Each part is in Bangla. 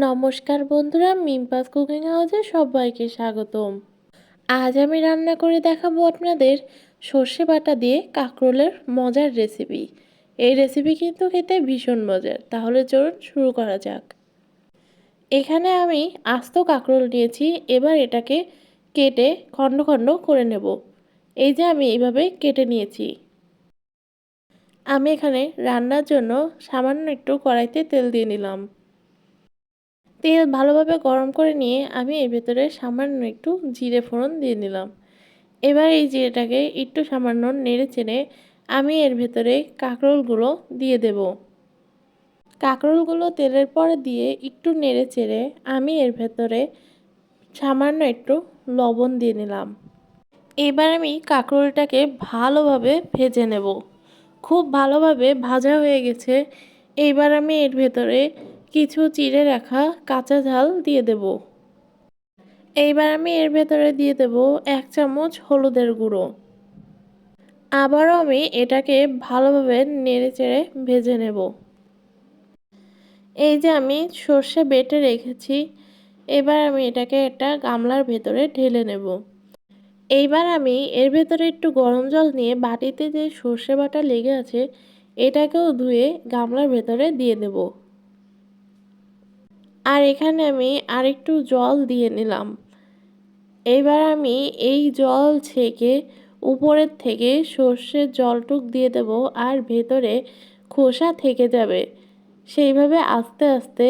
নমস্কার বন্ধুরা, মিমপাস কুকিং হাউসে সবাইকে স্বাগতম। আজ আমি রান্না করে দেখাবো আপনাদের সর্ষে বাটা দিয়ে কাঁকরোলের মজার রেসিপি। এই রেসিপি কিন্তু খেতে ভীষণ মজার, তাহলে চলুন শুরু করা যাক। এখানে আমি আস্ত কাঁকরোল নিয়েছি, এবার এটাকে কেটে খণ্ড খণ্ড করে নেব। এই যে আমি এইভাবে কেটে নিয়েছি। আমি এখানে রান্নার জন্য সামান্য একটু কড়াইতে তেল দিয়ে নিলাম। তেল ভালোভাবে গরম করে নিয়ে আমি এর ভেতরে সামান্য একটু জিরে ফোড়ন দিয়ে নিলাম এবার এই জিরেটাকে একটু সামান্য নেড়ে চেড়ে আমি এর ভেতরে কাঁকরোলগুলো দিয়ে দেব। কাঁকরোলগুলো তেলের পরে দিয়ে একটু নেড়ে চেড়ে আমি এর ভেতরে সামান্য একটু লবণ দিয়ে নিলাম। এবার আমি কাঁকরোলটাকে ভালোভাবে ভেজে নেব। খুব ভালোভাবে ভাজা হয়ে গেছে। এইবার আমি এর ভেতরে কিছু চিড়ে রাখা কাঁচা ঝাল দিয়ে দেব। এইবার আমি এর ভেতরে দিয়ে দেব এক চামচ হলুদের গুঁড়ো। আবারও আমি এটাকে ভালোভাবে নেড়ে চেড়ে ভেজে নেব। এই যে আমি সর্ষে বেটে রেখেছি, এবার আমি এটাকে একটা গামলার ভেতরে ঢেলে নেব। এইবার আমি এর ভেতরে একটু গরম জল নিয়ে বাটিতে যে সর্ষে বাটা লেগে আছে, এটাকেও ধুয়ে গামলার ভেতরে দিয়ে দেব। আর এখানে আমি আরেকটু জল দিয়ে নিলাম। এবার আমি এই জল ছেঁকে উপরের থেকে সর্ষের জলটুক দিয়ে দেব আর ভেতরে খোসা থেকে যাবে। সেইভাবে আস্তে আস্তে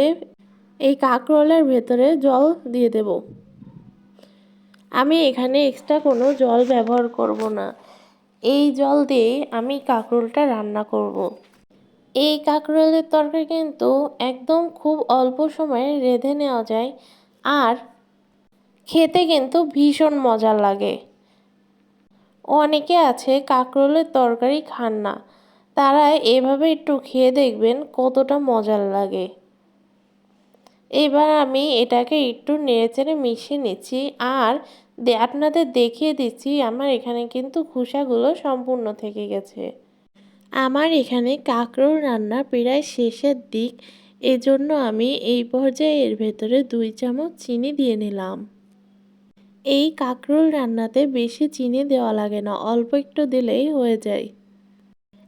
এই কাঁকরোলের ভেতরে জল দিয়ে দেব। আমি এখানে এক্সট্রা কোনো জল ব্যবহার করব না। এই জল দিয়ে আমি কাঁকরোলটা রান্না করব। এই কাঁকরোলের তরকারি কিন্তু একদম খুব অল্প সময়ে রেঁধে নেওয়া যায় আর খেতে কিন্তু ভীষণ মজার লাগে। অনেকে আছে কাঁকরোলের তরকারি খান না। তারা এভাবে একটু খেয়ে দেখবেন কতটা মজার লাগে। এবার আমি এটাকে একটু নেড়েচেড়ে মিশিয়ে নিচ্ছি আর আপনাদের দেখিয়ে দিচ্ছি আমার এখানে কিন্তু খোসাগুলো সম্পূর্ণ থেকে গেছে। আমার এখানে কাঁকরোল রান্না প্রায় শেষের দিক। এজন্য আমি এই পর্যায়ে এর ভেতরে দুই চামচ চিনি দিয়ে নিলাম। এই কাঁকরোল রান্নাতে বেশি চিনি দেওয়া লাগে না, অল্প একটু দিলেই হয়ে যায়।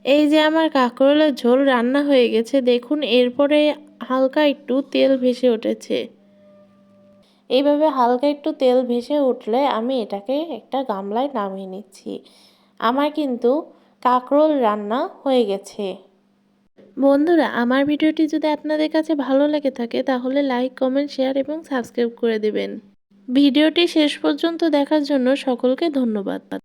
এই যে আমার কাঁকরোলের ঝোল রান্না হয়ে গেছে, দেখুন এরপরে হালকা একটু তেল ভেসে উঠেছে। এইভাবে হালকা একটু তেল ভেসে উঠলে আমি এটাকে একটা গামলায় নামিয়ে নিচ্ছি। আমার কিন্তু কাঁকরোল রান্না হয়ে গেছে। বন্ধুরা, আমার ভিডিওটি যদি আপনাদের কাছে ভালো লেগে থাকে, তাহলে লাইক কমেন্ট শেয়ার এবং সাবস্ক্রাইব করে দেবেন। ভিডিওটি শেষ পর্যন্ত দেখার জন্য সকলকে ধন্যবাদ।